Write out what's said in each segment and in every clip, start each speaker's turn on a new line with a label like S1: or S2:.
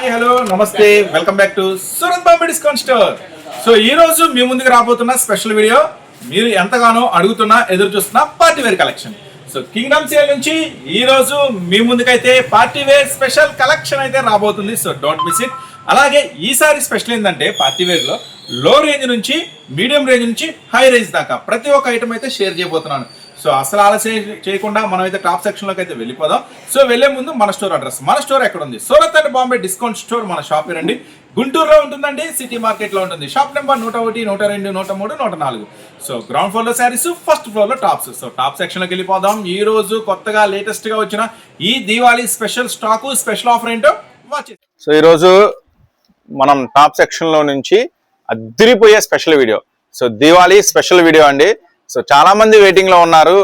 S1: Hi hello నమస్తే. Welcome back to Surat Bombay discount store so ఈ రోజు మీ ముందుకు రాబోతున్న స్పెషల్ వీడియో మీరు ఎంతగానో అడుగుతున్న ఎదురు చూస్తున్న party wear collection so kingdom sale నుంచి ఈ రోజు మీ ముందుకైతే పార్టీ వేర్ స్పెషల్ కలెక్షన్ అయితే రాబోతుంది. సో డోంట్ మిస్ ఇట్ అలాగే ఈసారి స్పెషల్ ఏంటంటే పార్టీ వేర్లో లో రేంజ్ నుంచి మీడియం రేంజ్ నుంచి హై రేంజ్ దాకా ప్రతి ఒక్క ఐటమ్ అయితే షేర్ చేయబోతున్నాను. సో అసలు ఆలస్యం చేయకుండా మనం అయితే టాప్ సెక్షన్లోకి అయితే వెళ్ళిపోదాం. సో వెళ్ళే ముందు మన స్టోర్ అడ్రస్. మన స్టోర్ ఎక్కడ ఉంది Surat and Bombay discount store మన షాప్ రండి. గుంటూరులో ఉంటుందండి సిటీ మార్కెట్లో ఉంటుంది. షాప్ నెంబర్ నూట ఒకటి నూట రెండు నూట మూడు నూట నాలుగు. సో గ్రౌండ్ ఫ్లోర్లో శారీస్ ఫస్ట్ ఫ్లోర్లో టాప్స్. సో టాప్ సెక్షన్లోకి వెళ్ళిపోదాం. ఈ రోజు కొత్తగా లేటెస్ట్గా వచ్చిన ఈ Diwali special stock special offer ఏంటో వాచ్
S2: సో ఈరోజు మనం టాప్ సెక్షన్లో నుంచి అద్దరిపోయే special video. So Diwali special video అండి. సో చాలా మంది వెయిటింగ్లో ఉన్నారు.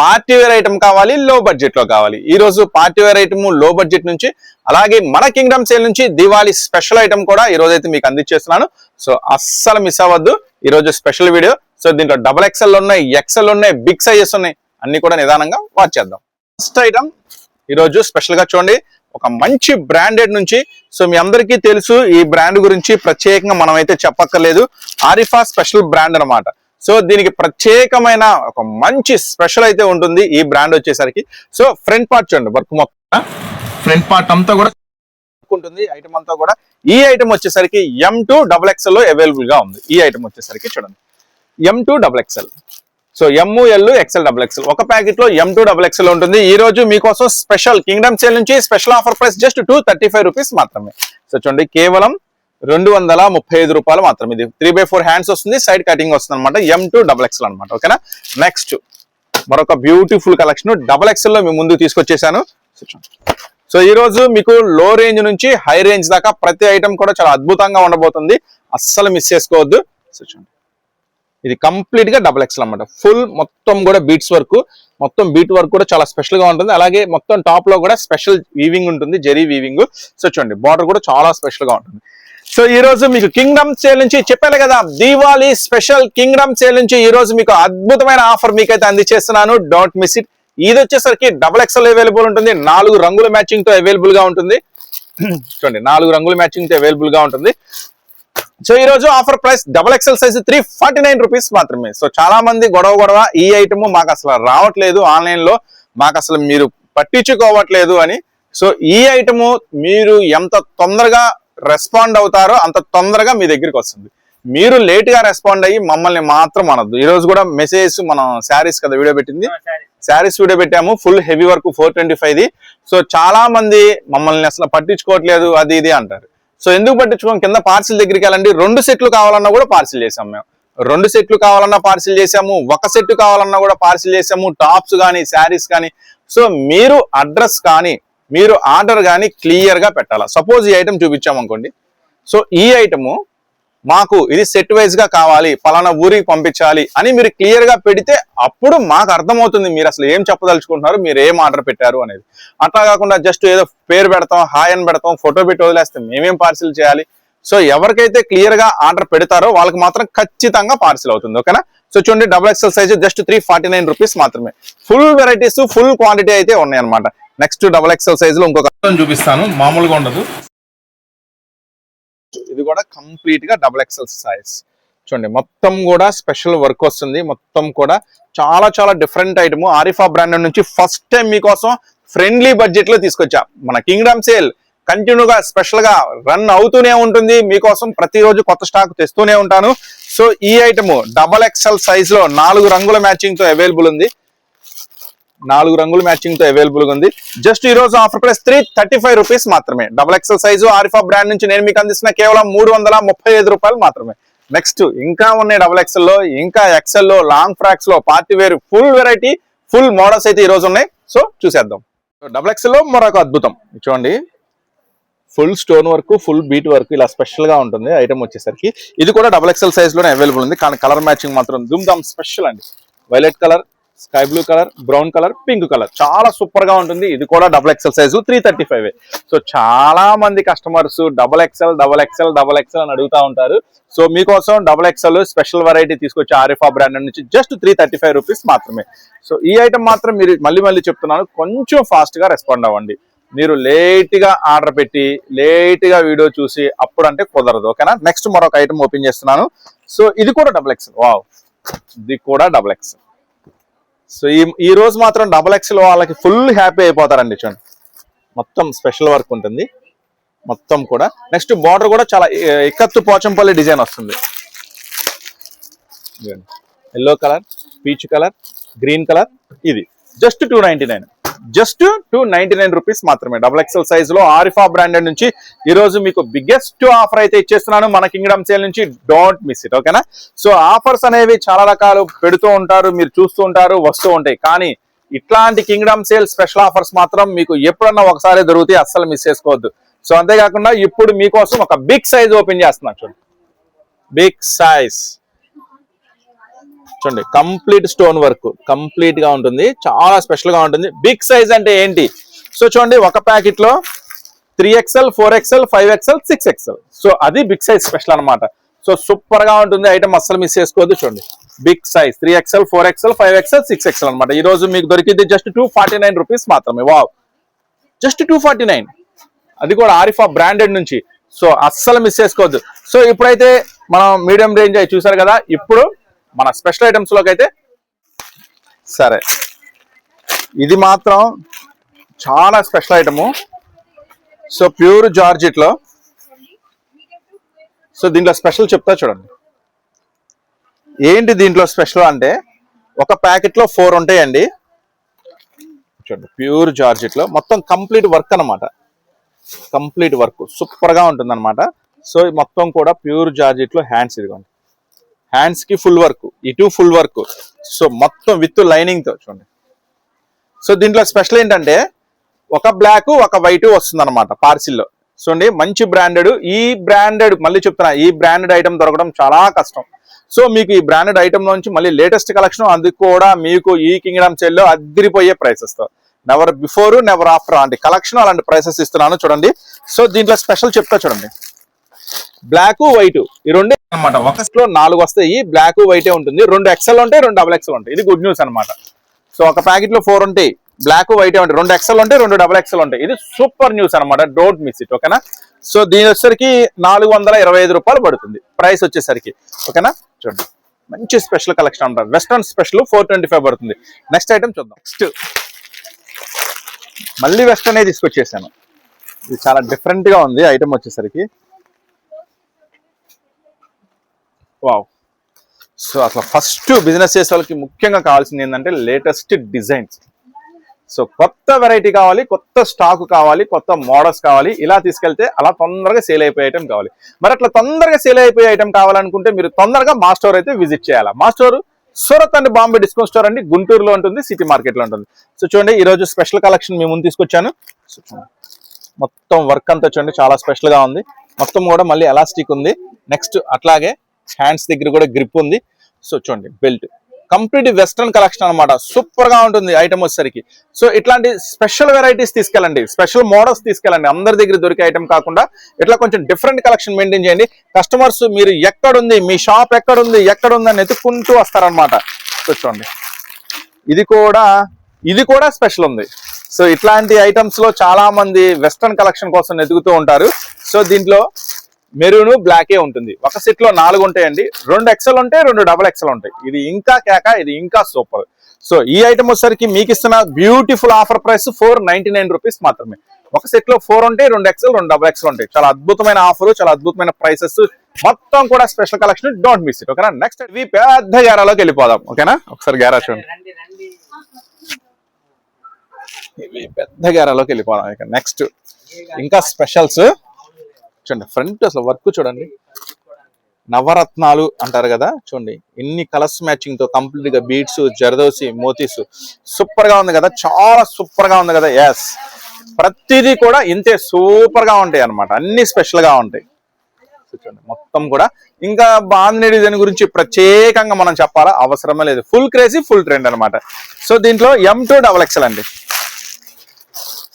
S2: పార్టీ వేర్ ఐటమ్ కావాలి లో బడ్జెట్లో కావాలి. ఈ రోజు పార్టీ వేర్ ఐటమ్లో బడ్జెట్ నుంచి అలాగే మన కింగ్డమ్ సేల్ నుంచి దివాళీ స్పెషల్ ఐటమ్ కూడా ఈ రోజు అయితే మీకు అందించేస్తున్నాను. సో అస్సలు మిస్ అవ్వద్దు. ఈ రోజు స్పెషల్ వీడియో సో దీంట్లో డబల్ ఎక్సెల్ ఉన్నాయి ఎక్స్ఎల్ ఉన్నాయి బిగ్ సైజెస్ ఉన్నాయి. అన్ని కూడా నిదానంగా వాచ్ చేద్దాం. ఫస్ట్ ఐటమ్ ఈరోజు స్పెషల్గా చూడండి. ఒక మంచి బ్రాండెడ్ నుంచి సో మీ అందరికీ తెలుసు ఈ బ్రాండ్ గురించి ప్రత్యేకంగా మనం అయితే చెప్పక్కర్లేదు. ఆరిఫా స్పెషల్ బ్రాండ్ అన్నమాట. సో దీనికి ప్రత్యేకమైన ఒక మంచి స్పెషల్ అయితే ఉంటుంది ఈ బ్రాండ్ వచ్చేసరికి. సో ఫ్రంట్ పార్ట్ చూడండి వర్క్ మొత్తం. ఫ్రంట్ పార్ట్ అంతా కూడా ఉంటుంది ఐటమ్ అంతా కూడా. ఈ ఐటమ్ వచ్చేసరికి ఎం టూ డబల్ ఎక్స్ఎల్లో అవైలబుల్గా ఉంది. ఈ ఐటమ్ వచ్చేసరికి చూడండి. M to double XL so M L XL double XL ఒక ప్యాకెట్లో ఎం టూ డబుల్ ఎక్సెల్ ఉంటుంది. ఈ రోజు మీకోసం స్పెషల్ కింగ్డమ్ సేల్ నుంచి special offer price just two thirty five rupees మాత్రమే. సో చూడండి కేవలం రెండు వందల ముప్పై ఐదు రూపాయలు మాత్రమే ఇది త్రీ బై ఫోర్ హ్యాండ్స్ వస్తుంది సైడ్ కటింగ్ వస్తుంది అనమాట ఎం టూ డబుల్ ఎక్స్ఎల్ అనమాట ఓకేనా నెక్స్ట్ మరొక బ్యూటిఫుల్ కలెక్షన్ డబుల్ ఎక్సెల్లో మీ ముందు తీసుకొచ్చేసాను. సో ఈ రోజు మీకు లో రేంజ్ నుంచి హై రేంజ్ దాకా ప్రతి ఐటమ్ కూడా చాలా అద్భుతంగా ఉండబోతుంది. అస్సలు మిస్ చేసుకోవద్దు. చూడండి ఇది కంప్లీట్గా డబుల్ ఎక్స్ఎల్ అనమాట ఫుల్ మొత్తం కూడా బీట్స్ వర్క్ మొత్తం బీట్ వర్క్ కూడా చాలా స్పెషల్గా ఉంటుంది. అలాగే మొత్తం టాప్లో కూడా స్పెషల్ వీవింగ్ ఉంటుంది జెరీ వీవింగ్ సో చూడండి బార్డర్ కూడా చాలా స్పెషల్గా ఉంటుంది. సో ఈ రోజు మీకు కింగ్డమ్ సేల్ నుంచి చెప్పాను కదా దీవాలి స్పెషల్ కింగ్డమ్ సేల్ నుంచి ఈ రోజు మీకు అద్భుతమైన ఆఫర్ మీకైతే అందిచేస్తున్నాను. డోంట్ మిస్ ఇట్ ఇది వచ్చేసరికి డబల్ ఎక్స్ఎల్ అవైలబుల్ ఉంటుంది. నాలుగు రంగుల మ్యాచింగ్తో అవైలబుల్గా ఉంటుంది. చూడండి నాలుగు రంగుల మ్యాచింగ్తో అవైలబుల్గా ఉంటుంది. సో ఈ రోజు offer price double XL size three forty nine rupees మాత్రమే. సో చాలా మంది గొడవ గొడవ ఈ ఐటమ్ మాకు అసలు రావట్లేదు ఆన్లైన్లో. మాకు అసలు మీరు పట్టించుకోవట్లేదు అని. సో ఈ ఐటమ్ మీరు ఎంత తొందరగా రెస్పాండ్ అవుతారో అంత తొందరగా మీ దగ్గరికి వస్తుంది. మీరు లేట్గా రెస్పాండ్ అయ్యి మమ్మల్ని మాత్రం అనొద్దు. ఈ రోజు కూడా మెసేజ్ మనం శారీస్ కదా వీడియో పెట్టింది? శారీస్. వీడియో పెట్టాము. Full heavy work four twenty so చాలా మంది మమ్మల్ని అసలు పట్టించుకోవట్లేదు అది ఇది అంటారు. సో ఎందుకు పట్టించుకోం? కింద పార్సిల్ దగ్గరికి వెళ్ళండి. రెండు సెట్లు కావాలన్నా కూడా పార్సిల్ చేసాం మేము. రెండు సెట్లు కావాలన్నా పార్సిల్ చేసాము. ఒక సెట్ కావాలన్నా కూడా పార్సిల్ చేసాము. టాప్స్ కానీ శారీస్ కానీ సో మీరు అడ్రస్ కానీ మీరు ఆర్డర్ కానీ క్లియర్గా పెట్టాలా? సపోజ్ ఈ ఐటమ్ చూపించామనుకోండి సో ఈ ఐటము మాకు ఇది సెట్ వైజ్గా కావాలి పలానా ఊరికి పంపించాలి అని మీరు క్లియర్గా పెడితే అప్పుడు మాకు అర్థమవుతుంది మీరు అసలు ఏం చెప్పదలుచుకుంటున్నారు మీరు ఏం ఆర్డర్ పెట్టారు అనేది. అట్లా కాకుండా జస్ట్ ఏదో పేరు పెడతాం హాయ్ అని పెడతాం ఫోటో పెట్టి వదిలేస్తే మేమేం పార్సిల్ చేయాలి? సో ఎవరికైతే క్లియర్గా ఆర్డర్ పెడతారో వాళ్ళకి మాత్రం ఖచ్చితంగా పార్సిల్ అవుతుంది ఓకేనా? సో చూడండి double XL size just three forty nine rupees మాత్రమే. ఫుల్ వెరైటీస్ ఫుల్ క్వాంటిటీ అయితే ఉన్నాయి అనమాట నెక్స్ట్ డబుల్ ఎక్స్ఎల్ సైజ్లో ఇంకొక
S1: చూపిస్తాను. మామూలుగా ఉండదు.
S2: ఇది కూడా కంప్లీట్గా డబుల్ ఎక్సెల్ సైజ్ చూడండి మొత్తం కూడా స్పెషల్ వర్క్ వస్తుంది. మొత్తం కూడా చాలా చాలా డిఫరెంట్ ఐటమ్ ఆరిఫా బ్రాండ్ నుంచి ఫస్ట్ టైం మీకోసం ఫ్రెండ్లీ బడ్జెట్లో తీసుకొచ్చా. మన కింగ్డమ్ సేల్ కంటిన్యూగా స్పెషల్గా రన్ అవుతూనే ఉంటుంది. మీకోసం ప్రతిరోజు కొత్త స్టాక్ తెస్తూనే ఉంటాను. సో ఈ ఐటమ్ డబల్ ఎక్సెల్ సైజ్లో నాలుగు రంగుల మ్యాచింగ్తో అవైలబుల్ ఉంది. నాలుగు రంగుల మ్యాచింగ్తో అవైలబుల్గా ఉంది. జస్ట్ ఈ రోజు offer price three thirty five rupees మాత్రమే double XL size Arifa brand నుంచి నేను మీకు అందిస్తున్న కేవలం మూడు వందల ముప్పై ఐదు రూపాయలు మాత్రమే. నెక్స్ట్ ఇంకా ఉన్నాయి డబల్ ఎక్సెల్లో ఇంకా ఎక్సెల్లో long ఫ్రాక్స్లో party wear full variety full models అయితే ఈ రోజు ఉన్నాయి. సో చూసేద్దాం. డబల్ ఎక్సెల్లో మరొక అద్భుతం. చూడండి. Full stone work full beat work ఇలా స్పెషల్గా ఉంటుంది. ఐటమ్ వచ్చేసరికి. ఇది కూడా డబల్ ఎక్సెల్ సైజ్లోనే అవైలబుల్ ఉంది. కానీ కలర్ మ్యాచింగ్ మాత్రం దుమ్దామ్ స్పెషల్ అండి. Violet colour sky blue colour brown colour pink colour. చాలా సూపర్గా ఉంటుంది. ఇది కూడా double XL size three thirty five so చాలా మంది customers double XL double XL double XL అని అడుగుతా ఉంటారు. సో మీకోసం డబల్ ఎక్సెల్ స్పెషల్ వెరైటీ తీసుకొచ్చి ఆరిఫా బ్రాండ్ నుంచి just three thirty five rupees మాత్రమే. సో ఈ ఐటమ్ మాత్రం మీరు మళ్ళీ మళ్ళీ చెప్తున్నాను. కొంచెం ఫాస్ట్గా రెస్పాండ్ అవ్వండి. మీరు లేట్గా ఆర్డర్ పెట్టి లేట్గా వీడియో చూసి అప్పుడు అంటే కుదరదు ఓకేనా నెక్స్ట్ మరొక ఐటమ్ ఓపెన్ చేస్తున్నాను. సో ఇది కూడా డబుల్ ఎక్స్ వావ్ ఇది కూడా డబుల్ ఎక్స్ సో ఈ ఈ రోజు మాత్రం డబల్ ఎక్స్ఎల్ వాళ్ళకి ఫుల్ హ్యాపీ అయిపోతారండి చూడండి. మొత్తం స్పెషల్ వర్క్ ఉంటుంది. మొత్తం కూడా. నెక్స్ట్ బార్డర్ కూడా చాలా ఎక్కత్తు పోచంపల్లి డిజైన్ వస్తుంది. Yellow colour peach colour green colour ఇది. Just two ninety nine just two ninety nine rupees మాత్రమే. డబుల్ ఎక్స్ఎల్ సైజ్లో ఆరిఫా బ్రాండెడ్ నుంచి ఈ రోజు మీకు బిగ్గెస్ట్ ఆఫర్ అయితే ఇచ్చేస్తున్నాను. మన కింగ్డమ్ సేల్ నుంచి డోంట్ మిస్ ఇట్ ఓకేనా సో ఆఫర్స్ అనేవి చాలా రకాలు పెడుతూ ఉంటారు మీరు చూస్తూ ఉంటారు వస్తూ ఉంటాయి. కానీ ఇట్లాంటి కింగ్డమ్ సేల్ స్పెషల్ ఆఫర్స్ మాత్రం మీకు ఎప్పుడన్నా ఒకసారి దొరుకుతాయి అస్సలు మిస్ చేసుకోవద్దు. సో అంతేకాకుండా ఇప్పుడు మీకోసం ఒక బిగ్ సైజ్ ఓపెన్ చేస్తున్నాను చూడండి బిగ్ సైజ్ చూడండి కంప్లీట్ స్టోన్ వర్క్ కంప్లీట్గా ఉంటుంది చాలా స్పెషల్గా ఉంటుంది. బిగ్ సైజ్ అంటే ఏంటి? సో చూడండి ఒక ప్యాకెట్లో three XL four XL five XL six XL so అది బిగ్ సైజ్ స్పెషల్ అనమాట సో సూపర్గా ఉంటుంది ఐటమ్ అస్సలు మిస్ చేసుకోవద్దు చూడండి. Big size three XL four XL five XL six XL అనమాట ఈ రోజు మీకు దొరికింది just two forty nine rupees మాత్రమే. Wow just two forty nine అది కూడా ఆరిఫా బ్రాండెడ్ నుంచి. సో అస్సలు మిస్ చేసుకోవద్దు. సో ఇప్పుడైతే మనం మీడియం రేంజ్ అయి చూసారు కదా ఇప్పుడు మన స్పెషల్ ఐటమ్స్లోకి అయితే సరే. ఇది మాత్రం చాలా స్పెషల్ ఐటము సో ప్యూర్ జార్జిట్లో. సో దీంట్లో స్పెషల్ చెప్తా చూడండి. ఏంటి దీంట్లో స్పెషల్ అంటే ఒక ప్యాకెట్లో ఫోర్ ఉంటాయండి. చూడండి ప్యూర్ జార్జిట్లో. మొత్తం కంప్లీట్ వర్క్ అన్నమాట. Complete work. సూపర్గా ఉంటుందన్నమాట. సో మొత్తం కూడా ప్యూర్ జార్జిట్లో హ్యాండ్స్ ఇదిగోండి. హ్యాండ్స్కి ఫుల్ వర్క్ ఇటు ఫుల్ వర్క్ సో మొత్తం విత్ లైనింగ్తో చూడండి. సో దీంట్లో స్పెషల్ ఏంటంటే ఒక బ్లాక్ ఒక వైట్ వస్తుంది అనమాట పార్సిల్లో చూడండి మంచి బ్రాండెడ్ ఈ బ్రాండెడ్ మళ్ళీ చెప్తున్నా ఈ బ్రాండెడ్ ఐటమ్ దొరకడం చాలా కష్టం. సో మీకు ఈ బ్రాండెడ్ ఐటమ్ నుంచి మళ్ళీ లేటెస్ట్ కలెక్షన్ అది కూడా మీకు ఈ కింగ్డమ్ సెల్లో అద్దరిపోయే ప్రైసెస్తో. నెవర్ బిఫోర్ నెవర్ ఆఫ్టర్ అలాంటి కలెక్షన్ అలాంటి ప్రైసెస్ ఇస్తున్నాను చూడండి. సో దీంట్లో స్పెషల్ చెప్తా చూడండి. Black white. ఈ రెండు అనమాట ఒక లో నాలుగు వస్తాయి. బ్లాక్ వైటే ఉంటుంది. రెండు ఎక్సెల్ ఉంటాయి రెండు డబుల్ ఎక్సెల్ ఉంటాయి. ఇది గుడ్ న్యూస్ అన్నమాట. సో ఒక ప్యాకెట్లో ఫోర్ ఉంటాయి. బ్లాక్ వైట్ ఉంటాయి. రెండు ఎక్సెల్ ఉంటాయి రెండు డబుల్ ఎక్సెల్ ఉంటాయి. ఇది సూపర్ న్యూస్ అన్నమాట. డోంట్ మిస్ ఇట్ ఓకేనా సో దీని వచ్చేసరికి నాలుగు వందల ఇరవై ఐదు రూపాయలు పడుతుంది. ప్రైస్ వచ్చేసరికి ఓకేనా చూడండి. మంచి స్పెషల్ కలెక్షన్ అంటారు western special four twenty five పడుతుంది. నెక్స్ట్ ఐటమ్ చూద్దాం. నెక్స్ట్ మళ్ళీ వెస్ట్రన్ తీసుకొచ్చేసాను. ఇది చాలా డిఫరెంట్గా ఉంది. ఐటమ్ వచ్చేసరికి. వావ్. సో అసలు ఫస్ట్ బిజినెస్ చేసే వాళ్ళకి ముఖ్యంగా కావాల్సింది ఏంటంటే లేటెస్ట్ డిజైన్స్ సో కొత్త వెరైటీ కావాలి కొత్త స్టాక్ కావాలి కొత్త మోడల్స్ కావాలి ఇలా తీసుకెళ్తే అలా తొందరగా సేల్ అయిపోయే ఐటమ్ కావాలి. మరి అట్లా తొందరగా సేల్ అయిపోయే ఐటమ్ కావాలనుకుంటే మీరు తొందరగా మా స్టోర్ అయితే విజిట్ చేయాలి? మా store Surat and Bombay discount store అండి గుంటూరులో ఉంటుంది సిటీ మార్కెట్లో ఉంటుంది. సో చూడండి ఈరోజు స్పెషల్ కలెక్షన్ మేము ముందు తీసుకొచ్చాను మొత్తం వర్క్ అంతా చూడండి చాలా స్పెషల్గా ఉంది. మొత్తం కూడా మళ్ళీ ఎలాస్టిక్ ఉంది. నెక్స్ట్ అట్లాగే హ్యాండ్స్ దగ్గర కూడా గ్రిప్ ఉంది. సో చూడండి బెల్ట్ కంప్లీట్ వెస్ట్రన్ కలెక్షన్ అన్నమాట. సూపర్గా ఉంటుంది ఐటమ్ వచ్చేసరికి. సో ఇట్లాంటి స్పెషల్ వెరైటీస్ తీసుకెళ్ళండి. స్పెషల్ మోడల్స్ తీసుకెళ్ళండి. అందరి దగ్గర దొరికే ఐటమ్ కాకుండా ఇట్లా కొంచెం డిఫరెంట్ కలెక్షన్ మెయింటైన్ చేయండి. కస్టమర్స్ మీరు ఎక్కడుంది మీ షాప్ ఎక్కడుంది ఎక్కడుంది అని ఎత్తుక్కుంటూ వస్తారనమాట సో చూడండి. ఇది కూడా ఇది కూడా స్పెషల్ ఉంది. సో ఇట్లాంటి ఐటమ్స్లో చాలా మంది వెస్ట్రన్ కలెక్షన్ కోసం ఎదుగుతూ ఉంటారు. సో దీంట్లో మెరూన్ బ్లాకే ఉంటుంది. ఒక సెట్లో నాలుగు ఉంటాయండి. రెండు ఎక్సెల్ ఉంటాయి రెండు డబల్ ఎక్సెల్ ఉంటాయి. ఇది ఇంకా కేక ఇది ఇంకా సూపర్ సో ఈ ఐటమ్ వచ్చేసరికి మీకు ఇస్తున్న beautiful offer price four ninety nine rupees మాత్రమే. ఒక సెట్లో ఫోర్ ఉంటాయి రెండు ఎక్సెల్ రెండు డబల్ ఎక్సెల్ ఉంటాయి. చాలా అద్భుతమైన ఆఫర్ చాలా అద్భుతమైన ప్రైసెస్ మొత్తం కూడా special collection don't miss it ఓకేనా నెక్స్ట్ ఇవి పెద్ద గ్యారాలోకి వెళ్ళిపోదాం. ఓకేనా ఒకసారి గ్యారా చూడండి. ఇవి పెద్ద గ్యారాలోకి వెళ్ళిపోదాం. ఇక నెక్స్ట్ ఇంకా స్పెషల్స్ చూడండి ఫ్రంట్ అసలు వర్క్ చూడండి. నవరత్నాలు అంటారు కదా చూడండి. ఎన్ని కలర్స్ మ్యాచింగ్తో కంప్లీట్గా బీట్స్ జరదోసి మోతీస్ సూపర్గా ఉంది కదా చాలా సూపర్గా ఉంది కదా ఎస్ ప్రతిదీ కూడా ఇంతే సూపర్గా ఉంటాయి అన్నమాట అన్ని స్పెషల్గా ఉంటాయి. చూడండి మొత్తం కూడా. ఇంకా బాంధనీ డిజైన్ గురించి ప్రత్యేకంగా మనం చెప్పాలా? అవసరమే లేదు. ఫుల్ క్రేజీ ఫుల్ ట్రెండ్ అన్నమాట. సో దీంట్లో ఎం టూ డబల్ ఎక్సెల్ అండి.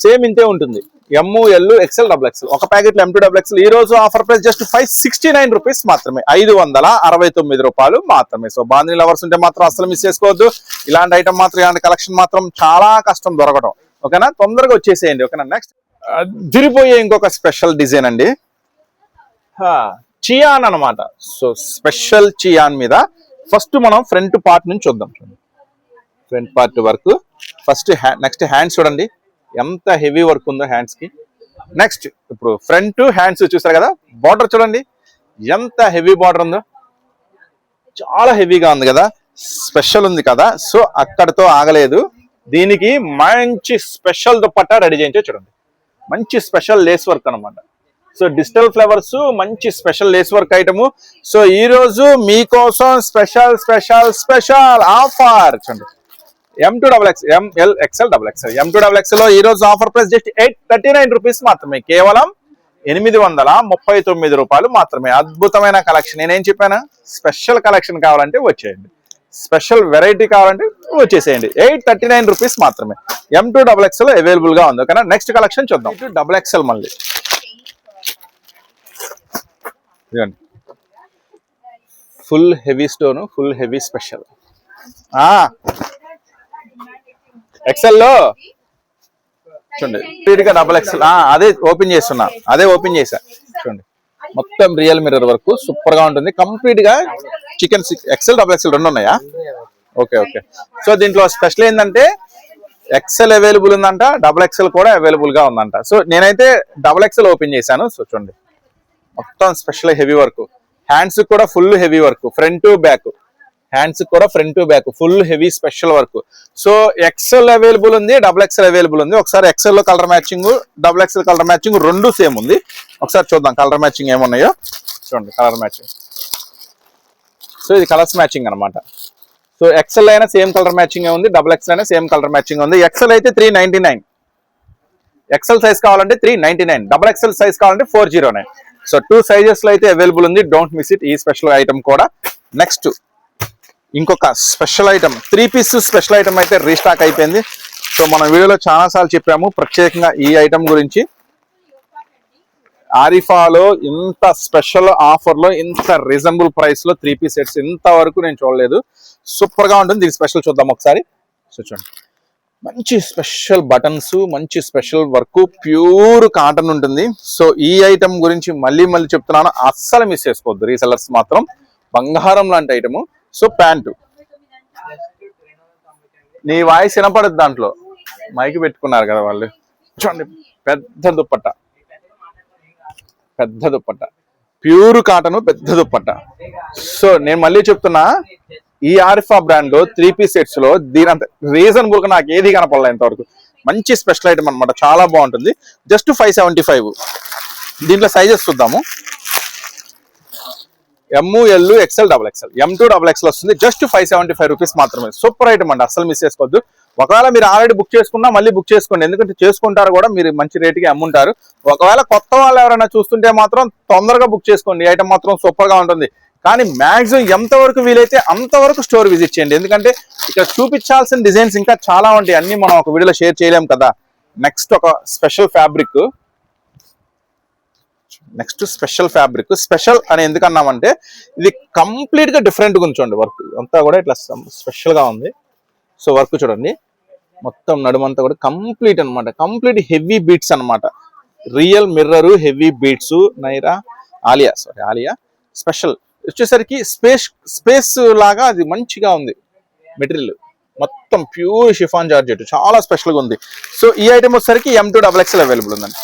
S2: సేమ్ ఇంతే ఉంటుంది. M XL XL double XL ఒక packet M to double XL ఈ రోజు offer price just five sixty nine rupees మాత్రమే. ఐదు వందల అరవై తొమ్మిది రూపాయలు మాత్రమే. సో బాంధిని లవర్స్ ఉంటే మాత్రం అసలు మిస్ చేసుకోవద్దు. ఇలాంటి ఐటమ్ మాత్రం ఇలాంటి కలెక్షన్ మాత్రం చాలా కష్టం దొరకడం ఓకేనా తొందరగా వచ్చేసేయండి. ఓకేనా నెక్స్ట్ అదిరిపోయే uh, ఇంకొక స్పెషల్ డిజైన్ అండి. చియాన్ అన్నమాట. సో స్పెషల్ చియాన్ మీద ఫస్ట్ మనం ఫ్రంట్ పార్ట్ నుంచి చూద్దాం. చూడండి front part work first next hands చూడండి. ఎంత హెవీ వర్క్ ఉందో హ్యాండ్స్కి నెక్స్ట్ ఇప్పుడు ఫ్రంట్ హ్యాండ్స్ చూసారు కదా? బార్డర్ చూడండి. ఎంత హెవీ బార్డర్ ఉందో. చాలా హెవీగా ఉంది కదా? స్పెషల్ ఉంది కదా? సో అక్కడతో ఆగలేదు. దీనికి మంచి స్పెషల్ దుప్పట్టా రెడీ చేయించో చూడండి. మంచి స్పెషల్ లేస్ వర్క్ అనమాట సో డిజిటల్ ఫ్లవర్స్ మంచి special lace work item so ఈ రోజు మీకోసం స్పెషల్ స్పెషల్ స్పెషల్ ఆఫర్ చూడండి. M to double X ML XL double XL M to double ఎక్స్ఎల్లో ఈ రోజు offer price just eight thirty nine rupees మాత్రమే. కేవలం ఎనిమిది వందల ముప్పై తొమ్మిది రూపాయలు మాత్రమే. అద్భుతమైన కలెక్షన్ నేనేం చెప్పాను? స్పెషల్ కలెక్షన్ కావాలంటే వచ్చేయండి. స్పెషల్ వెరైటీ కావాలంటే వచ్చేసేయండి. ఎయిట్ థర్టీ నైన్ రూపీస్ మాత్రమే ఎం టూ డబుల్ ఎక్స్ఎల్ అవైలబుల్గా ఉంది. ఓకేనా? నెక్స్ట్ కలెక్షన్ చూద్దాం. డబల్ ఎక్స్ఎల్ మళ్ళీ. ఇదిగోండి. Full heavy stone full heavy special ఎక్సెల్లో? చూడండి. స్పీడ్గా డబల్ ఎక్సెల్ అదే ఓపెన్ చేస్తున్నా. అదే ఓపెన్ చేసా చూడండి. మొత్తం రియల్ మిర్రర్ వరకు సూపర్గా ఉంటుంది. కంప్లీట్గా చికెన్ ఎక్సెల్ డబల్ ఎక్సెల్ రెండు ఉన్నాయా? ఓకే ఓకే సో దీంట్లో స్పెషల్ ఏంటంటే ఎక్సెల్ అవైలబుల్ ఉందంట డబల్ ఎక్సెల్ కూడా అవైలబుల్గా ఉందంట. సో నేనైతే డబల్ ఎక్సెల్ ఓపెన్ చేశాను. సో చూడండి. మొత్తం స్పెషల్ హెవీ వర్క్. హ్యాండ్స్ కూడా full heavy work. Front back hands కూడా front back full heavy special work. So XL available ఉంది డబుల్ ఎక్సెల్ అవైలబుల్ ఉంది. ఒకసారి ఎక్సెల్లో colour matching double XL colour matching రెండు same ఉంది. ఒకసారి చూద్దాం కలర్ మ్యాచింగ్ ఏమున్నాయో. చూడండి కలర్ మ్యాచింగ్ సో ఇది కలర్స్ మ్యాచింగ్ అనమాట సో ఎక్సెల్ అయినా సేమ్ కలర్ మ్యాచింగ్ ఉంది డబుల్ ఎక్సెల్ అయినా సేమ్ కలర్ మ్యాచింగ్ ఉంది. ఎక్సెల్ అయితే త్రీ నైన్ ఎక్సెల్ సైజ్ కావాలంటే three double nine double XL size కావాలంటే four zero nine so two సైజెస్లో అయితే అవైలబుల్ ఉంది. డోంట్ మిస్ ఇట్ ఈ స్పెషల్ ఐటమ్ కూడా. నెక్స్ట్ ఇంకొక special item three piece special item అయితే రీస్టాక్ అయిపోయింది. సో మన వీడియోలో చాలా సార్లు చెప్పాము ప్రత్యేకంగా ఈ ఐటమ్ గురించి. ఆరిఫాలో ఇంత స్పెషల్ ఆఫర్లో ఇంత రీజనబుల్ ప్రైస్లో త్రీ పీస్ సెట్స్ ఇంతవరకు నేను చూడలేదు. సూపర్గా ఉంటుంది దీని స్పెషల్ చూద్దాం ఒకసారి. సో చూడండి. మంచి స్పెషల్ బటన్స్ మంచి స్పెషల్ వర్క్ ప్యూర్ కాటన్ ఉంటుంది. సో ఈ ఐటమ్ గురించి మళ్ళీ మళ్ళీ చెప్తున్నాను అస్సలు మిస్ చేసుకోవద్దు. రీసెలర్స్ మాత్రం బంగారం లాంటి ఐటము. So pant. నీ వాయిస్ వినపడదు దాంట్లో. మైక్ పెట్టుకున్నారు కదా వాళ్ళు. చూడండి పెద్ద దుప్పట్ట. పెద్ద దుప్పట్ట. ప్యూర్ కాటన్ పెద్ద దుప్పట్ట. సో నేను మళ్ళీ చెప్తున్నా ఈ ఆరిఫా బ్రాండ్లో త్రీ పీస్ సెట్స్లో దీని అంత రీజనబుల్గా నాకు ఏది కనపడలే ఇంతవరకు. మంచి స్పెషల్ ఐటమ్ అన్నమాట. చాలా బాగుంటుంది. జస్ట్ ఫైవ్ సెవెంటీ ఫైవ్ దీంట్లో సైజెస్ చూద్దాము. M L XL double XL M to double XL వస్తుంది. Just five seventy five rupees మాత్రమే. సూపర్ ఐటమ్ అండి. అసలు మిస్ చేసుకోవద్దు. ఒకవేళ మీరు ఆల్రెడీ బుక్ చేసుకున్నా మళ్ళీ బుక్ చేసుకోండి. ఎందుకంటే చేసుకుంటారు కూడా మీరు మంచి రేటుకి అమ్ముంటారు. ఒకవేళ కొత్త వాళ్ళు ఎవరైనా చూస్తుంటే మాత్రం తొందరగా బుక్ చేసుకోండి. ఐటమ్ మాత్రం సూపర్గా ఉంటుంది. కానీ మ్యాక్సిమం ఎంతవరకు వీలైతే అంతవరకు స్టోర్ విజిట్ చేయండి. ఎందుకంటే ఇక్కడ చూపించాల్సిన డిజైన్స్ ఇంకా చాలా ఉంటాయి. అన్ని మనం ఒక వీడియోలో షేర్ చేయలేం కదా. నెక్స్ట్ ఒక special fabric next special fabric. Special అని ఎందుకు అన్నామంటే ఇది కంప్లీట్గా డిఫరెంట్ ఉంచండి వర్క్. అంతా కూడా ఇట్లా స్పెషల్గా ఉంది. సో వర్క్ చూడండి. మొత్తం నడుమంతా కూడా కంప్లీట్ అన్నమాట. కంప్లీట్ హెవీ బీట్స్ అన్నమాట. Real mirror heavy beats. Naira Alia sorry Alia. Special. వచ్చేసరికి స్పేస్ స్పేస్ లాగా అది మంచిగా ఉంది. మెటీరియల్. మొత్తం ప్యూర్ షిఫాన్ జార్జెట్. చాలా స్పెషల్గా ఉంది. సో ఈ ఐటమ్ వచ్చేసరికి M to double XL available ఉందండి.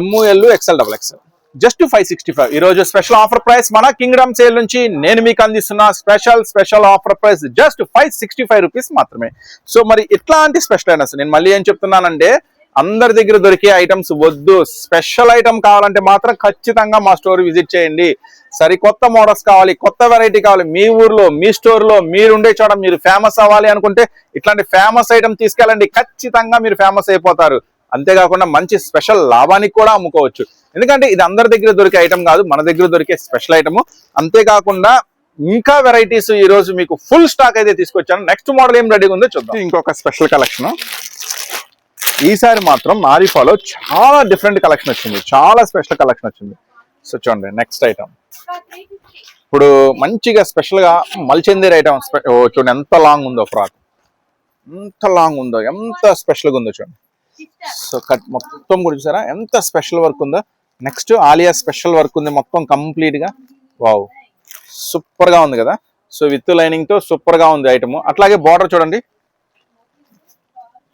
S2: ML XL double XL just five sixty five ఈ రోజు స్పెషల్ ఆఫర్ ప్రైస్ మన కింగ్డమ్ సేల్ నుంచి నేను మీకు అందిస్తున్న special special offer price just five sixty five rupees మాత్రమే. సో మరి ఇట్లాంటి స్పెషల్ అయినా నేను మళ్ళీ ఏం చెప్తున్నానంటే అందరి దగ్గర దొరికే ఐటమ్స్ వద్దు. స్పెషల్ ఐటమ్ కావాలంటే మాత్రం ఖచ్చితంగా మా స్టోర్ విజిట్ చేయండి. సరికొత్త మోడల్స్ కావాలి కొత్త వెరైటీ కావాలి మీ ఊర్లో మీ స్టోర్లో మీరుండే మీరు ఉండే చోట మీరు ఫేమస్ అవ్వాలి అనుకుంటే ఇట్లాంటి ఫేమస్ ఐటమ్ తీసుకెళ్ళండి. ఖచ్చితంగా మీరు ఫేమస్ అయిపోతారు. అంతేకాకుండా మంచి స్పెషల్ లాభానికి కూడా అమ్ముకోవచ్చు. ఎందుకంటే ఇది అందరి దగ్గర దొరికే ఐటమ్ కాదు మన దగ్గర దొరికే స్పెషల్ ఐటమ్ అంతేకాకుండా ఇంకా వెరైటీస్ ఈ రోజు మీకు ఫుల్ స్టాక్ అయితే తీసుకొచ్చాను. నెక్స్ట్ మోడల్ ఏం రెడీగా ఉందో చూద్దాం. ఇంకొక స్పెషల్ కలెక్షన్ ఈసారి మాత్రం మారిఫాలో చాలా డిఫరెంట్ కలెక్షన్ వచ్చింది. చాలా స్పెషల్ కలెక్షన్ వచ్చింది. సో చూడండి నెక్స్ట్ ఐటమ్ ఇప్పుడు మంచిగా స్పెషల్గా మల్చందీర్ ఐటమ్ చూడండి ఎంత లాంగ్ ఉందో ఫ్రాక్ ఎంత లాంగ్ ఉందో ఎంత స్పెషల్గా ఉందో చూడండి. సో కట్ మొత్తం కూడా చూసారా? ఎంత స్పెషల్ వర్క్ ఉందో. నెక్స్ట్ ఆలియా స్పెషల్ వర్క్ ఉంది మొత్తం కంప్లీట్గా వావ్. సూపర్గా ఉంది కదా? సో విత్ లైనింగ్తో సూపర్గా ఉంది ఐటమ్ అట్లాగే బార్డర్ చూడండి.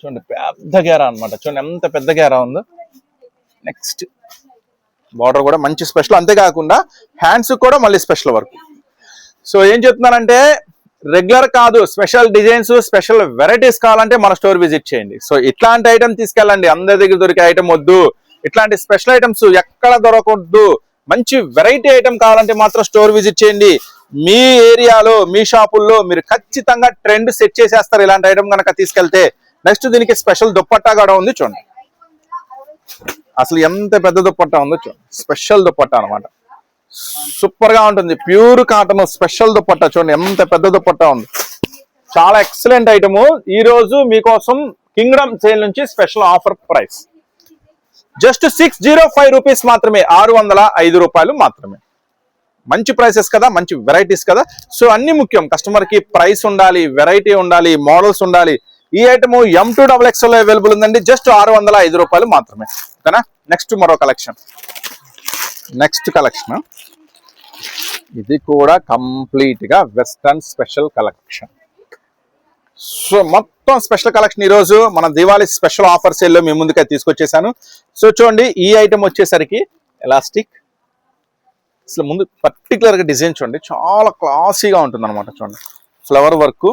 S2: చూడండి పెద్ద గేరా అనమాట చూడండి ఎంత పెద్ద గేరా ఉందో. నెక్స్ట్. బార్డర్ కూడా మంచి స్పెషల్. అంతేకాకుండా హ్యాండ్స్ కూడా మళ్ళీ స్పెషల్ వర్క్. సో ఏం చెప్తున్నానంటే రెగ్యులర్ కాదు స్పెషల్ డిజైన్స్ స్పెషల్ వెరైటీస్ కావాలంటే మన స్టోర్ విజిట్ చేయండి. సో ఇట్లాంటి ఐటమ్ తీసుకెళ్ళండి. అందరి దగ్గర దొరికే ఐటమ్ వద్దు. ఇట్లాంటి స్పెషల్ ఐటమ్స్ ఎక్కడ దొరకద్దు. మంచి వెరైటీ ఐటమ్ కావాలంటే మాత్రం స్టోర్ విజిట్ చేయండి. మీ ఏరియాలో మీ షాపుల్లో మీరు ఖచ్చితంగా ట్రెండ్ సెట్ చేసేస్తారు ఇలాంటి ఐటమ్ కనుక తీసుకెళ్తే. నెక్స్ట్ దీనికి స్పెషల్ దుప్పట్టా కూడా ఉంది చూడండి. అసలు ఎంత పెద్ద దుప్పట్టా ఉందో చూడండి. స్పెషల్ దుప్పట్టా అన్నమాట. సూపర్గా ఉంటుంది. ప్యూర్ కాటన్ స్పెషల్ దుప్పట్టా చూడండి. ఎంత పెద్ద దుప్పట్టా ఉంది. చాలా ఎక్సలెంట్ ఐటమ్. ఈ రోజు మీకోసం కింగ్డమ్ సేల్ నుంచి special offer price. Just six zero five rupees మాత్రమే ఆరు వందల ఐదు రూపాయలు మాత్రమే. మంచి ప్రైసెస్ కదా మంచి వెరైటీస్ కదా. సో అన్ని ముఖ్యం. కస్టమర్కి ప్రైస్ ఉండాలి వెరైటీ ఉండాలి మోడల్స్ ఉండాలి. ఈ item M to double XL available ఉందండి జస్ట్ ఆరు వందల ఐదు రూపాయలు మాత్రమే. ఓకేనా? నెక్స్ట్ మరో కలెక్షన్ నెక్స్ట్ కలెక్షన్ ఇది కూడా కంప్లీట్గా వెస్టర్న్ స్పెషల్ కలెక్షన్ సో మొత్తం స్పెషల్ కలెక్షన్ ఈ రోజు మన దివాళీ స్పెషల్ ఆఫర్ సేల్లో మీ ముందుకే తీసుకొచ్చేసాను. సో చూడండి ఈ ఐటమ్ వచ్చేసరికి ఎలాస్టిక్. అసలు ముందు పర్టికులర్గా డిజైన్ చూడండి చాలా క్లాసీగా ఉంటుంది అనమాట చూడండి. ఫ్లవర్ వర్క్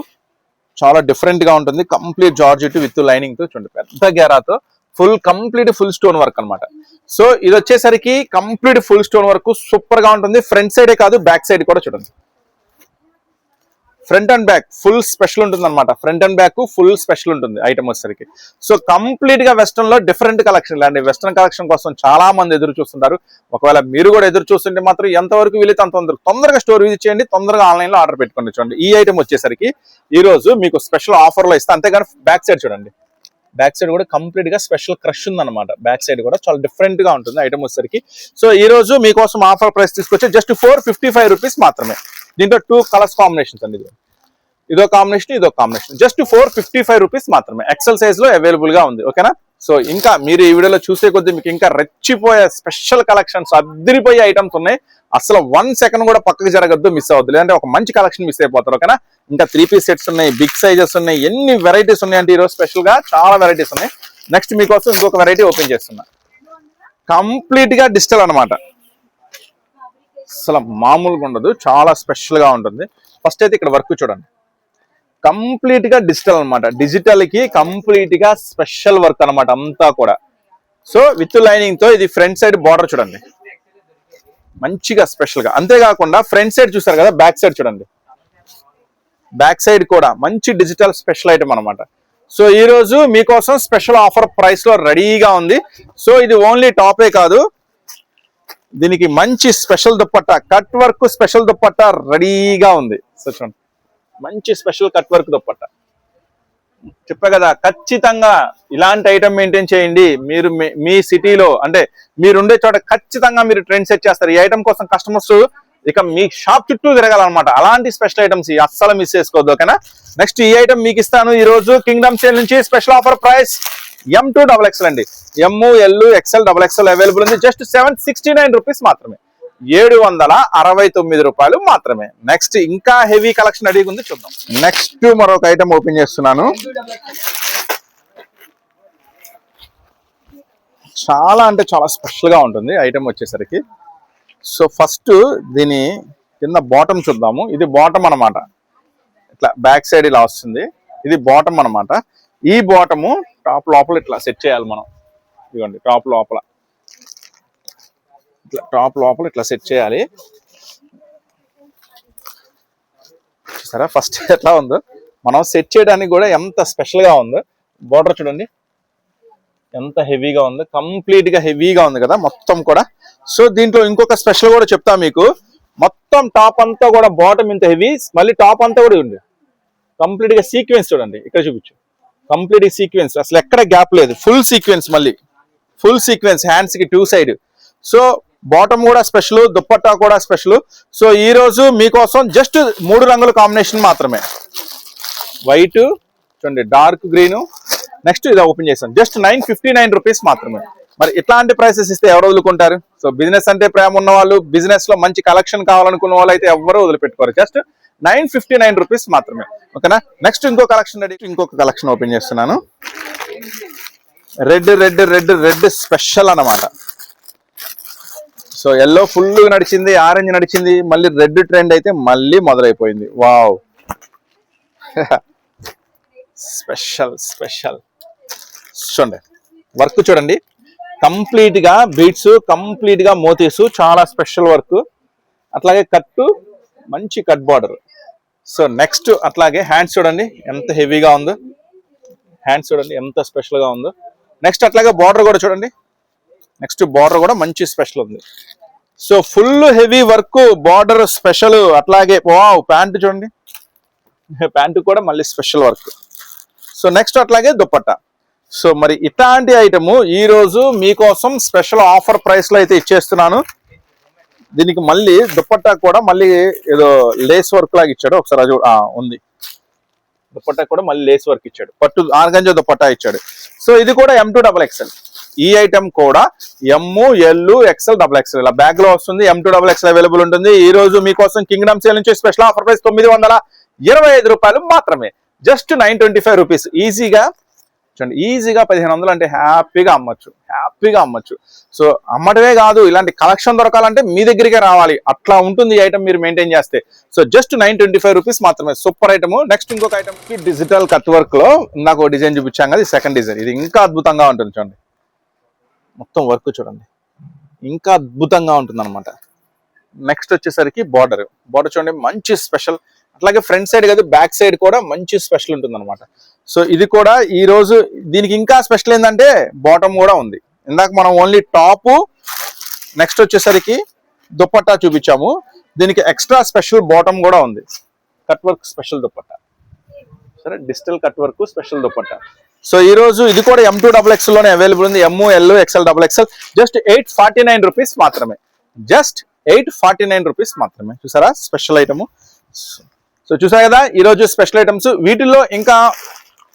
S2: చాలా డిఫరెంట్గా ఉంటుంది. కంప్లీట్ జార్జెట్ విత్ లైనింగ్తో చూడండి పెద్ద గ్యారాతో full complete full stone work అన్నమాట. సో ఇది వచ్చేసరికి కంప్లీట్ ఫుల్ స్టోన్ వర్క్ సూపర్గా ఉంటుంది. ఫ్రంట్ సైడే కాదు బ్యాక్ సైడ్ కూడా చూడండి. Front and back full special ఉంటుంది అనమాట front and back full special ఉంటుంది ఐటమ్ వచ్చేసరికి. సో కంప్లీట్గా వెస్టర్న్లో డిఫరెంట్ కలెక్షన్ అండి వెస్టర్న్ కలెక్షన్ కోసం చాలా మంది ఎదురు చూస్తుంటారు. ఒకవేళ మీరు కూడా ఎదురు చూస్తుంటే మాత్రం ఎంతవరకు వీలైతే అంత తొందరగా తొందరగా స్టోర్ విజిట్ చేయండి తొందరగా ఆన్లైన్లో ఆర్డర్ పెట్టుకుని చూడండి. ఈ ఐటమ్ వచ్చేసరికి ఈ రోజు మీకు స్పెషల్ ఆఫర్లో ఇస్తా. అంతేగాని బ్యాక్ సైడ్ చూడండి. బ్యాక్ సైడ్ కూడా కంప్లీట్గా స్పెషల్ క్రష్ ఉందన్నమాట. బ్యాక్ సైడ్ కూడా చాలా డిఫరెంట్గా ఉంటుంది ఐటమ్ వచ్చేసరికి. సో ఈ రోజు మీకోసం ఆఫర్ ప్రైస్ తీసుకొచ్చి just four fifty five rupees మాత్రమే. దీంట్లో టూ కలర్స్ కాంబినేషన్స్ అండి ఇది. ఇదో కాంబినేషన్ ఇదో combination just four fifty five rupees మాత్రమే. ఎక్సెల్ సైజ్లో అవైలబుల్గా ఉంది. ఓకేనా సో ఇంకా మీరు ఈ వీడియోలో చూసే కొద్దీ మీకు ఇంకా రెచ్చిపోయే స్పెషల్ కలెక్షన్స్ అద్దరిపోయే ఐటమ్స్ ఉన్నాయి. అసలు వన్ సెకండ్ కూడా పక్కకు జరగద్దు మిస్ అవ్వద్దు. లేదంటే ఒక మంచి కలెక్షన్ మిస్ అయిపోతారు. ఓకేనా ఇంకా త్రీ పీస్ సెట్స్ ఉన్నాయి బిగ్ సైజెస్ ఉన్నాయి ఎన్ని వెరైటీస్ ఉన్నాయంటే ఈరోజు స్పెషల్గా చాలా వెరైటీస్ ఉన్నాయి. నెక్స్ట్ మీకోసం ఇంకొక వెరైటీ ఓపెన్ చేస్తున్నా. కంప్లీట్గా డిజిటల్ అన్నమాట. అసలు మామూలుగా ఉండదు చాలా స్పెషల్గా ఉంటుంది. ఫస్ట్ అయితే ఇక్కడ వర్క్ చూడండి. కంప్లీట్గా డిజిటల్ అనమాట డిజిటల్కి స్పెషల్ వర్క్ అనమాట అంతా కూడా. సో విత్ లైనింగ్తో ఇది ఫ్రంట్ సైడ్ బార్డర్ చూడండి. మంచిగా స్పెషల్గా అంతేకాకుండా ఫ్రంట్ సైడ్ చూస్తారు కదా బ్యాక్ సైడ్ చూడండి. బ్యాక్ సైడ్ కూడా మంచి డిజిటల్ స్పెషల్ ఐటమ్ అనమాట సో ఈ రోజు మీకోసం స్పెషల్ ఆఫర్ ప్రైస్లో రెడీగా ఉంది. సో ఇది ఓన్లీ టాపే కాదు. దీనికి మంచి special dupatta cut work special dupatta రెడీగా ఉంది. చూడండి మంచి స్పెషల్ కట్ వర్క్ దుప్పట్ట. చెప్పా కదా ఖచ్చితంగా ఇలాంటి ఐటమ్ మెయింటైన్ చేయండి. మీరు మీ- సిటీలో అంటే మీరు ఉండే చోట ఖచ్చితంగా మీరు ట్రెండ్ సెట్ చేస్తారు. ఈ ఐటమ్ కోసం కస్టమర్స్ ఇక మీ షాప్ చుట్టూ తిరగాలన్నమాట. అలాంటి స్పెషల్ ఐటమ్స్ అస్సలు మిస్ చేసుకోవద్దు ఓకేనా? నెక్స్ట్ ఈ ఐటమ్ మీకు ఇస్తాను. ఈ రోజు కింగ్డమ్ సేల్ నుంచి special offer price M two double XL అండి. M L XL double XL available ఉంది. Just seven sixty nine rupees మాత్రమే. ఏడు వందల అరవై తొమ్మిది రూపాయలు మాత్రమే. నెక్స్ట్ ఇంకా హెవీ కలెక్షన్ అడిగి ఉంది చూద్దాం. నెక్స్ట్ మరొక ఐటమ్ ఓపెన్ చేస్తున్నాను. చాలా అంటే చాలా స్పెషల్గా ఉంటుంది ఐటమ్ వచ్చేసరికి. సో ఫస్ట్ దీని కింద బాటమ్ చూద్దాము. ఇది బాటమ్ అన్నమాట. ఇట్లా బ్యాక్ సైడ్ ఇలా వస్తుంది. ఇది బాటమ్ అన్నమాట. ఈ బాటము టాప్ లోపల ఇట్లా సెట్ చేయాలి మనం. ఇదిగోండి టాప్ లోపల. ఇట్లా టాప్ లోపల ఇట్లా సెట్ చేయాలి. చూసారా? ఫస్ట్ ఎట్లా ఉందో? మనం సెట్ చేయడానికి కూడా ఎంత స్పెషల్గా ఉందో. బార్డర్ చూడండి. ఎంత హెవీగా ఉంది. కంప్లీట్గా హెవీగా ఉంది కదా మొత్తం కూడా. సో దీంట్లో ఇంకొక స్పెషల్ కూడా చెప్తా మీకు. మొత్తం టాప్ అంతా కూడా బాటమ్ ఇంత హెవీ. మళ్ళీ టాప్ అంతా కూడా ఉంది కంప్లీట్గా సీక్వెన్స్ చూడండి. ఇక్కడ చూపించు. కంప్లీట్ సీక్వెన్స్ అసలు ఎక్కడ గ్యాప్ లేదు. ఫుల్ సీక్వెన్స్ మళ్ళీ. ఫుల్ సీక్వెన్స్ హ్యాండ్స్కి టూ సైడ్ సో బాటమ్ కూడా స్పెషల్ దుప్పట్టా కూడా స్పెషల్ సో ఈ రోజు మీకోసం జస్ట్ మూడు రంగుల కాంబినేషన్ మాత్రమే. వైట్ చూడండి డార్క్ గ్రీన్ నెక్స్ట్ ఇది ఓపెన్ చేసాం just nine fifty nine rupees మాత్రమే. మరి ఇట్లాంటి ప్రైసెస్ ఇస్తే ఎవరు వదులుకుంటారు? సో బిజినెస్ అంటే ప్రేమ ఉన్న వాళ్ళు బిజినెస్లో మంచి కలెక్షన్ కావాలనుకున్న వాళ్ళు అయితే ఎవరు వదిలిపెట్టుకోరు. Just nine fifty nine rupees మాత్రమే ఓకేనా నెక్స్ట్ ఇంకో కలెక్షన్ రెడీ ఇంకొక కలెక్షన్ ఓపెన్ చేస్తున్నాను. Red red red red special అన్నమాట. సో ఎల్లో ఫుల్ నడిచింది ఆరెంజ్ నడిచింది మళ్ళీ రెడ్ ట్రెండ్ అయితే మళ్ళీ మొదలైపోయింది. వావ్ స్పెషల్ స్పెషల్ చూడండి. వర్క్ చూడండి. కంప్లీట్గా బీట్స్ కంప్లీట్గా మోతీస్ చాలా స్పెషల్ వర్క్ అట్లాగే కట్టు మంచి కట్ బార్డర్ సో నెక్స్ట్ అట్లాగే హ్యాండ్స్ చూడండి ఎంత హెవీగా ఉందో. హ్యాండ్స్ చూడండి ఎంత స్పెషల్గా ఉందో. నెక్స్ట్ అట్లాగే బార్డర్ కూడా చూడండి. నెక్స్ట్ బార్డర్ కూడా మంచి స్పెషల్ ఉంది. So full heavy work border special అట్లాగే వావ్ ప్యాంట్ చూడండి. ప్యాంటు కూడా మళ్ళీ స్పెషల్ వర్క్ సో నెక్స్ట్ అట్లాగే దుప్పట్టా. సో మరి ఇట్లాంటి ఐటము ఈ రోజు మీకోసం స్పెషల్ ఆఫర్ ప్రైస్లో అయితే ఇచ్చేస్తున్నాను. దీనికి మళ్ళీ దుప్పట్టా కూడా మళ్ళీ ఏదో లేస్ వర్క్ లాగా ఇచ్చాడు. ఒకసారి అది ఉంది. దుప్పట్టా కూడా మళ్ళీ లేస్ వర్క్ ఇచ్చాడు. పట్టు ఆనగంజ దుప్పట్టా ఇచ్చాడు. సో ఇది కూడా ఎం టూ డబల్ ఎక్స్ఎల్ ఈ ఐటమ్ కూడా M L XL double XL ఇలా బ్యాగ్లో వస్తుంది. M two double XL available ఉంటుంది. ఈ రోజు మీకోసం కింగ్డమ్ సేల్ నుంచి స్పెషల్ ఆఫర్ ప్రైస్ తొమ్మిది వందల ఇరవై ఐదు రూపాయలు మాత్రమే. Just nine twenty five rupees ఈజీగా చూడండి ఈజీగా పదిహేను వందలు అంటే హ్యాపీగా అమ్మచ్చు హ్యాపీగా అమ్మచ్చు. సో అమ్మటమే కాదు ఇలాంటి కలెక్షన్ దొరకాలంటే మీ దగ్గరికే రావాలి. అట్లా ఉంటుంది ఈ ఐటమ్ మీరు మెయింటైన్ చేస్తే. So just nine twenty five rupees మాత్రమే. సూపర్ ఐటమ్ నెక్స్ట్ ఇంకొక ఐటమ్కి డిజిటల్ కట్ వర్క్లో ఇందాక డిజైన్ చూపించాం కదా సెకండ్ డిజైన్ ఇది ఇంకా అద్భుతంగా ఉంటుంది చూడండి. మొత్తం వర్క్ చూడండి. ఇంకా అద్భుతంగా ఉంటుంది నెక్స్ట్ వచ్చేసరికి బార్డర్ బార్డర్ చూడండి మంచి స్పెషల్ అట్లాగే ఫ్రంట్ సైడ్ కాదు బ్యాక్ సైడ్ కూడా మంచి స్పెషల్ ఉంటుంది అనమాట సో ఇది కూడా ఈ రోజు దీనికి ఇంకా స్పెషల్ ఏంటంటే బాటమ్ కూడా ఉంది. ఇందాక మనం ఓన్లీ టాప్ నెక్స్ట్ వచ్చేసరికి దుప్పట్టా చూపించాము. దీనికి ఎక్స్ట్రా స్పెషల్ బాటమ్ కూడా ఉంది. Cut work special dupatta. సరే digital cut work special dupatta. So ఈ రోజు ఇది కూడా ఎం టూ డబుల్ ఎక్స్ఎల్లోనే అవైలబుల్ ఉంది. M L XL double XL just eight forty nine rupees మాత్రమే. Just eight forty nine rupees మాత్రమే. చూసారా? స్పెషల్ ఐటమ్ సో చూసా కదా ఈరోజు స్పెషల్ ఐటమ్స్ వీటిల్లో ఇంకా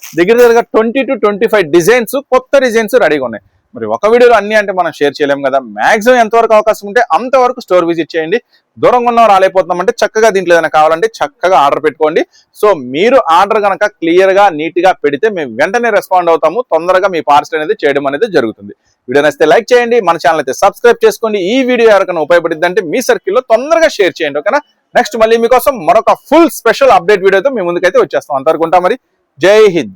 S2: దగ్గర దగ్గరగా twenty to twenty five designs కొత్త డిజైన్స్ రెడీగా ఉన్నాయి. మరి ఒక వీడియోలో అన్ని అంటే మనం షేర్ చేయలేము కదా. మాక్సిమం ఎంతవరకు అవకాశం ఉంటే అంతవరకు స్టోర్ విజిట్ చేయండి. దూరంగా ఉన్న రాలేకపోతున్నామంటే చక్కగా దీంట్లో ఏదైనా కావాలంటే చక్కగా ఆర్డర్ పెట్టుకోండి. సో మీరు ఆర్డర్ కనుక క్లియర్గా నీట్గా పెడితే మేము వెంటనే రెస్పాండ్ అవుతాము. తొందరగా మీ పార్సల్ అనేది చేయడం అనేది జరుగుతుంది. వీడియో నచ్చితే లైక్ చేయండి. మన ఛానల్ అయితే సబ్స్క్రైబ్ చేసుకోండి. ఈ వీడియో ఎవరికైనా ఉపయోగపడిందంటే మీ సర్కిల్లో తొందరగా షేర్ చేయండి ఓకేనా నెక్స్ట్ మళ్ళీ మీకోసం మరొక ఫుల్ స్పెషల్ అప్డేట్ వీడియోతో మీ ముందుకైతే వచ్చేస్తాం. అంతవరకు ఉంటాం మరి. జై హింద్.